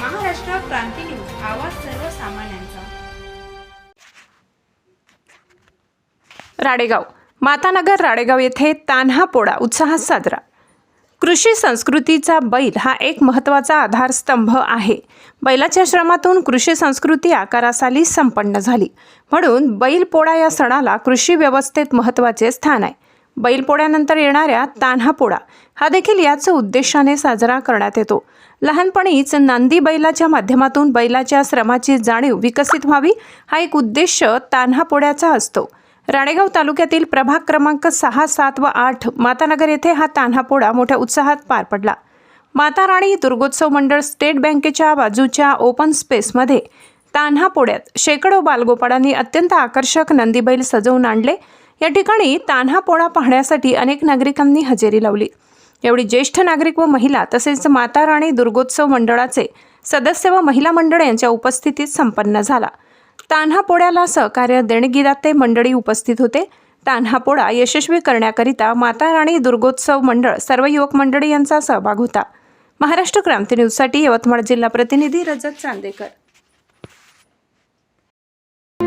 क्रांती news आवाज सर्वसामान्यांचा. राडेगाव मातानगर राडेगाव येथे तान्हा पोळा उत्साहात साजरा. कृषी संस्कृतीचा बैल हा एक महत्त्वाचा आधारस्तंभ आहे. बैलाच्या श्रमातून कृषी संस्कृती आकारासाली संपन्न झाली. म्हणून बैलपोळा या सणाला कृषी व्यवस्थेत महत्त्वाचे स्थान आहे. बैलपोळ्यानंतर येणाऱ्या तान्हा पोळा. हा देखील याच उद्देशाने साजरा करण्यात येतो. लहानपणीच नांदी बैलाच्या माध्यमातून बैलाच्या श्रमाची जाणीव विकसित व्हावी हा एक उद्देश तान्हा पोळ्याचा असतो. राणेगाव तालुक्यातील प्रभाग क्रमांक सहा सात व आठ मातानगर येथे हा तान्हा पोळा मोठ्या उत्साहात पार पडला. माता राणी दुर्गोत्सव मंडळ स्टेट बँकेच्या बाजूच्या ओपन स्पेसमध्ये तान्हा पोळ्यात शेकडो बालगोपाळांनी अत्यंत आकर्षक नंदीबैल सजवून आणले. या ठिकाणी तान्हा पोळा पाहण्यासाठी अनेक नागरिकांनी हजेरी लावली. एवढी ज्येष्ठ नागरिक व महिला तसेच माता राणी दुर्गोत्सव मंडळाचे सदस्य व महिला मंडळ यांच्या उपस्थितीत संपन्न झाला. तान्हा पोळ्याला सहकार्य देणगीदाते मंडळी उपस्थित होते. तान्हा पोळा यशस्वी करण्याकरिता माता राणी दुर्गोत्सव मंडळ सर्व युवक मंडळी यांचा सहभाग होता. महाराष्ट्र क्रांती न्यूजसाठी यवतमाळ जिल्हा प्रतिनिधी रजत चांदेकर.